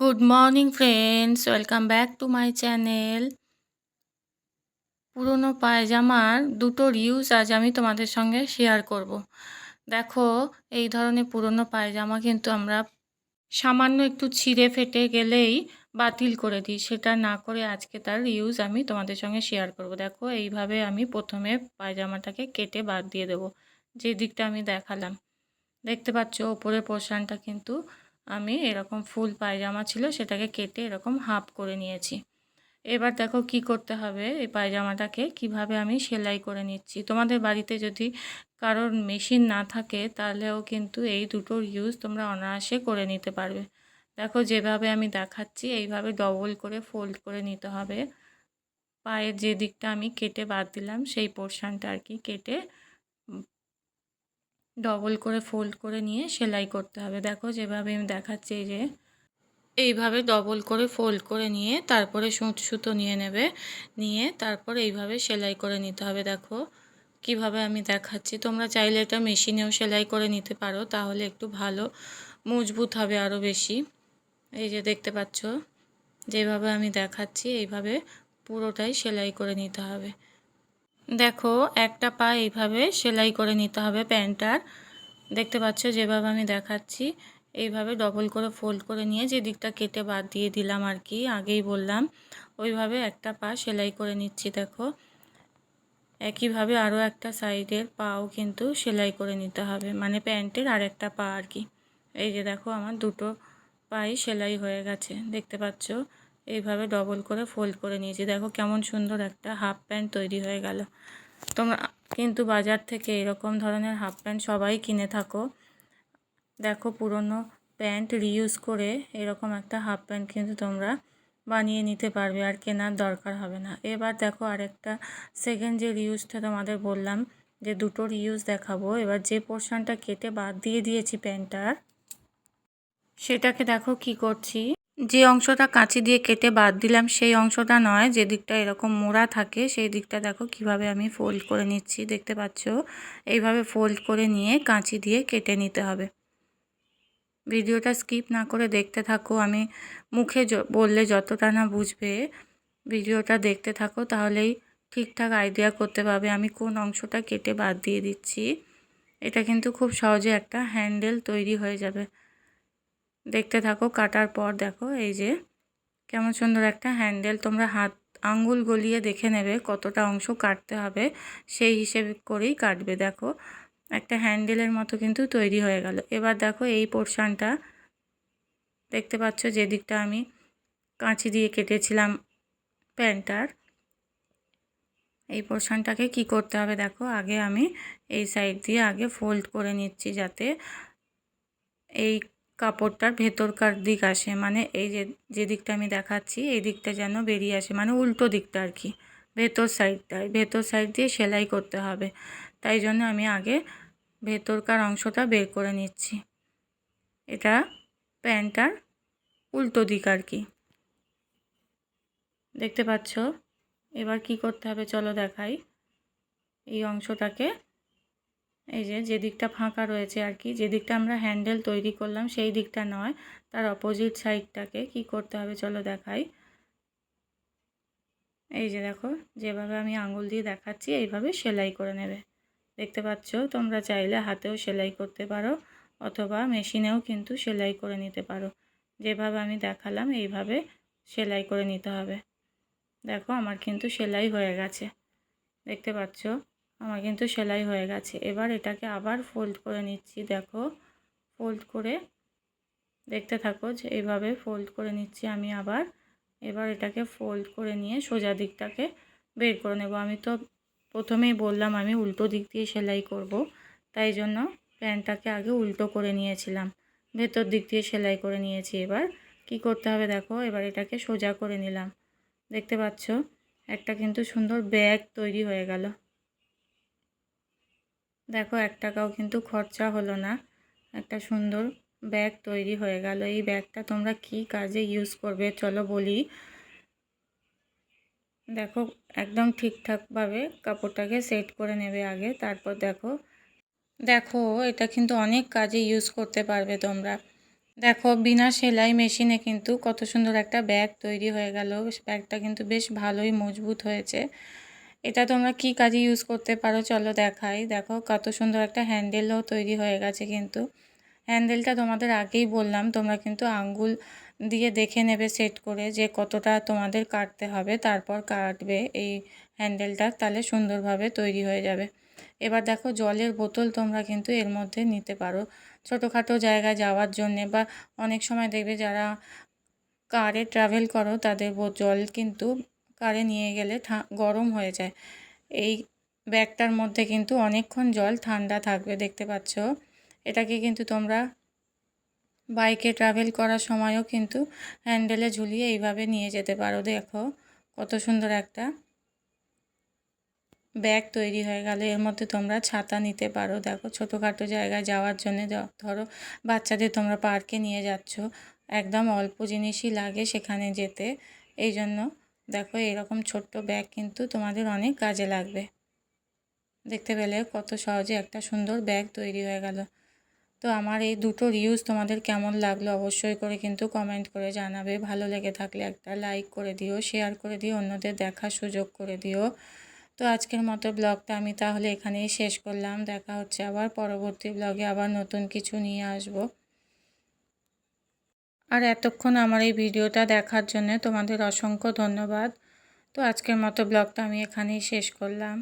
Good morning friends welcome back to my channel পুরনো পায়জামার দুটো রিউজ আজ আমি তোমাদের সঙ্গে শেয়ার করব। দেখো, এই ধরনের পুরনো পায়জামা কিন্তু আমরা সামান্য একটু ছিঁড়ে ফেটে গেলেই বাতিল করে দিই। সেটা না করে আজকে তার রিউজ আমি তোমাদের সঙ্গে শেয়ার করব। দেখো, এইভাবে আমি প্রথমে পায়জামাটাকে কেটে বাদ দিয়ে দেবো। যে দিকটা আমি দেখালাম। দেখতে পাচ্ছ, ওপরের পোর্শানটা কিন্তু আমি এরকম ফুল পায়জামা ছিল সেটাকে কেটে এরকম হাফ করে নিয়েছি। এবার দেখো কি করতে হবে এই পায়জামাটাকে, কীভাবে আমি সেলাই করে নিচ্ছি। তোমাদের বাড়িতে যদি কারোর মেশিন না থাকে, তাহলেও কিন্তু এই দুটোর ইউজ তোমরা অনায়াসে করে নিতে পারবে। দেখো যেভাবে আমি দেখাচ্ছি, এইভাবে ডবল করে ফোল্ড করে নিতে হবে। পায়ের যে দিকটা আমি কেটে বাদ দিলাম, সেই পোর্শানটা আর কি কেটে ডবল করে ফোল্ড করে নিয়ে সেলাই করতে হবে। দেখো যেভাবে আমি দেখাচ্ছি যে, এইভাবে ডবল করে ফোল্ড করে নিয়ে তারপরে সুঁচ সুতো নিয়ে নেবে। নিয়ে তারপর এইভাবে সেলাই করে নিতে হবে। দেখো কীভাবে আমি দেখাচ্ছি। তোমরা চাইলে এটা মেশিনেও সেলাই করে নিতে পারো, তাহলে একটু ভালো, মজবুত হবে আরও বেশি। এই যে দেখতে পাচ্ছ, যেভাবে আমি দেখাচ্ছি, এইভাবে পুরোটাই সেলাই করে নিতে হবে। দেখো, একটা পা এইভাবে সেলাই করে নিতে হবে প্যান্টটার। দেখতে পাচ্ছ, যেভাবে আমি দেখাচ্ছি, এইভাবে ডবল করে ফোল্ড করে নিয়ে যে দিকটা কেটে বাদ দিয়ে দিলাম আর কি, আগেই বললাম, ওইভাবে একটা পা সেলাই করে নিচ্ছি, দেখো। একইভাবে আরও একটা সাইডের পাও কিন্তু সেলাই করে নিতে হবে মানে প্যান্টের আর একটা পা আর কি। এই যে দেখো, আমার দুটো পাই সেলাই হয়ে গেছে, দেখতে পাচ্ছ? এইভাবে ডবল করে ফোল্ড করে নিয়েছি। দেখো কেমন সুন্দর একটা হাফ প্যান্ট তৈরি হয়ে গেল। তোমরা কিন্তু বাজার থেকে এরকম ধরনের হাফ প্যান্ট সবাই কিনে থাকো। দেখো পুরনো প্যান্ট রিউজ করে এরকম একটা হাফ প্যান্ট কিন্তু তোমরা বানিয়ে নিতে পারবে আর কেনার দরকার হবে না। এবার দেখো আরেকটা সেকেন্ড যে রিউজটা তোমাদের বললাম, যে দুটো রিউজ দেখাবো। এবার যে পোর্শনটা কেটে বাদ দিয়ে দিয়েছি প্যান্টটার সেটাকে দেখো কি করছি। যে অংশটা কাঁচি দিয়ে কেটে বাদ দিলাম, সেই অংশটা নয়। যে দিকটা এরকম মোড়া থাকে, সেই দিকটা দেখো কীভাবে আমি ফোল্ড করে নিচ্ছি, দেখতে পাচ্ছ? এইভাবে ফোল্ড করে নিয়ে কাঁচি দিয়ে কেটে নিতে হবে। ভিডিওটা স্কিপ না করে দেখতে থাকো। আমি মুখে বললে যতটা না বুঝবে, ভিডিওটা দেখতে থাকো, তাহলেই ঠিকঠাক আইডিয়া করতে পারবে আমি কোন অংশটা কেটে বাদ দিয়ে দিচ্ছি। এটা কিন্তু খুব সহজে একটা হ্যান্ডেল তৈরি হয়ে যাবে। দেখতে থাকো, কাটার পর দেখো, এই যে কেমন সুন্দর একটা হ্যান্ডেল। তোমরা হাত, আঙ্গুল গলিয়ে দেখে নেবে কতটা অংশ কাটতে হবে, সেই হিসেবে করেই কাটবে, দেখো। একটা হ্যান্ডেলের মতো কিন্তু তৈরি হয়ে গেল। এবার দেখো এই পোর্শানটা। দেখতে পাচ্ছ যে দিকটা আমি কাঁচি দিয়ে কেটেছিলাম প্যান্টার এই পোর্শানটাকে কি করতে হবে দেখো, আগে আমি এই সাইড দিয়ে আগে ফোল্ড করে নিচ্ছি যাতে এই কাপড়টার ভেতরকার দিক আসে। মানে এই যে যে দিকটা আমি দেখাচ্ছি, এই দিকটা যেন বেরিয়ে আসে। মানে উল্টো দিকটা আর কি। ভেতর সাইডটায়, ভেতর সাইড দিয়ে সেলাই করতে হবে। তাই জন্য আমি আগে ভেতরকার অংশটা বের করে নিচ্ছি। এটা প্যান্টটার উল্টো দিক আর কি। দেখতে পাচ্ছ? এবার কি করতে হবে? চলো দেখাই। এই অংশটাকে এই যে যে দিকটা ফাঁকা রয়েছে আর কি, যে দিকটা আমরা হ্যান্ডেল তৈরি করলাম সেই দিকটা নয়, তার অপোজিট সাইডটাকে কি করতে হবে চলো দেখাই। এই যে দেখো, যেভাবে আমি আঙুল দিয়ে দেখাচ্ছি, এইভাবে সেলাই করে নেবে। দেখতে পাচ্ছ, তোমরা চাইলে হাতেও সেলাই করতে পারো, অথবা মেশিনেও কিন্তু সেলাই করে নিতে পারো। যেভাবে আমি দেখালাম, এইভাবে সেলাই করে নিতে হবে। দেখো, আমার কিন্তু সেলাই হয়ে গেছে। দেখতে পাচ্ছ? আমার কিন্তু সেলাই হয়ে গেছে। এবার এটাকে আবার ফোল্ড করে নিচ্ছি। দেখো ফোল্ড করে দেখতে থাকো যে এইভাবে ফোল্ড করে নিচ্ছি আমি আবার। এবার এটাকে ফোল্ড করে নিয়ে সোজা দিকটাকে বের করে নেব। আমি তো প্রথমেই বললাম আমি উল্টো দিক দিয়ে সেলাই করব, তাই জন্য প্যান্টটাকে আগে উল্টো করে নিয়েছিলাম। ভেতর দিক দিয়ে সেলাই করে নিয়েছি এবার। কি করতে হবে দেখো, এবার এটাকে সোজা করে নিলাম। দেখতে পাচ্ছ, একটা কিন্তু সুন্দর ব্যাগ তৈরি হয়ে গেল। দেখো, এক টাকাও কিন্তু খরচা হলো না। একটা সুন্দর ব্যাগ তৈরি হয়ে গেল। এই ব্যাগটা তোমরা কি কাজে ইউজ করবে? চলো বলি। দেখো, একদম ঠিকঠাকভাবে কাপড়টাকে সেট করে নেবে আগে। তারপর দেখো দেখো, এটা কিন্তু অনেক কাজে ইউজ করতে পারবে তোমরা। দেখো, বিনা সেলাই মেশিনে কিন্তু কত সুন্দর একটা ব্যাগ তৈরি হয়ে গেল। ব্যাগটা কিন্তু বেশ ভালোই মজবুত হয়েছে। এটা তোমরা কি কাজে ইউজ করতে পারো? চলো দেখাই। দেখো, কত সুন্দর একটা হ্যান্ডেলও তৈরি হয়ে গেছে কিন্তু। হ্যান্ডেলটা তোমাদের আগেই বললাম, তোমরা কিন্তু আঙ্গুল দিয়ে দেখে নেবে সেট করে যে কতটা তোমাদের কাটতে হবে, তারপর কাটবে এই হ্যান্ডেলটা তাহলে সুন্দরভাবে তৈরি হয়ে যাবে। এবার দেখো, জলের বোতল তোমরা কিন্তু এর মধ্যে নিতে পারো। ছোটোখাটো জায়গায় যাওয়ার জন্যে বা অনেক সময় দেখবে যারা কারে ট্রাভেল করো, তাদের জল কিন্তু কারে নিয়ে গেলে গরম হয়ে যায়। এই ব্যাগটার মধ্যে কিন্তু অনেকক্ষণ জল ঠান্ডা থাকবে, দেখতে পাচ্ছ? এটাকে কিন্তু তোমরা বাইকে ট্রাভেল করার সময়ও কিন্তু হ্যান্ডেলে ঝুলিয়ে এইভাবে নিয়ে যেতে পারো। দেখো কত সুন্দর একটা ব্যাগ তৈরি হয়ে গেল। এর মধ্যে তোমরা ছাতা নিতে পারো। দেখো ছোটোখাটো জায়গায় যাওয়ার জন্য ধরো বাচ্চাদের তোমরা পার্কে নিয়ে যাচ্ছ। একদম অল্প জিনিসই লাগে সেখানে যেতে। এই জন্য দেখো, এরকম ছোট্ট ব্যাগ কিন্তু তোমাদের অনেক কাজে লাগবে। দেখতে পেলে কত সহজে একটা সুন্দর ব্যাগ তৈরি হয়ে গেল। তো আমার এই দুটো রিউজ তোমাদের কেমন লাগল অবশ্যই করে কিন্তু কমেন্ট করে জানাবে। ভালো লেগে থাকলে একটা লাইক করে দিও শেয়ার করে দিও, অন্যদের দেখার সুযোগ করে দিও। তো আজকের মতো ব্লগটা আমি তাহলে এখানেই শেষ করলাম। দেখা হচ্ছে আবার পরবর্তী ব্লগে আবার নতুন কিছু নিয়ে আসব। আর এতক্ষণ আমার এই ভিডিওটা দেখার জন্য তোমাদের অসংখ্য ধন্যবাদ। তো আজকের মতো ব্লগটা আমি এখানেই শেষ করলাম।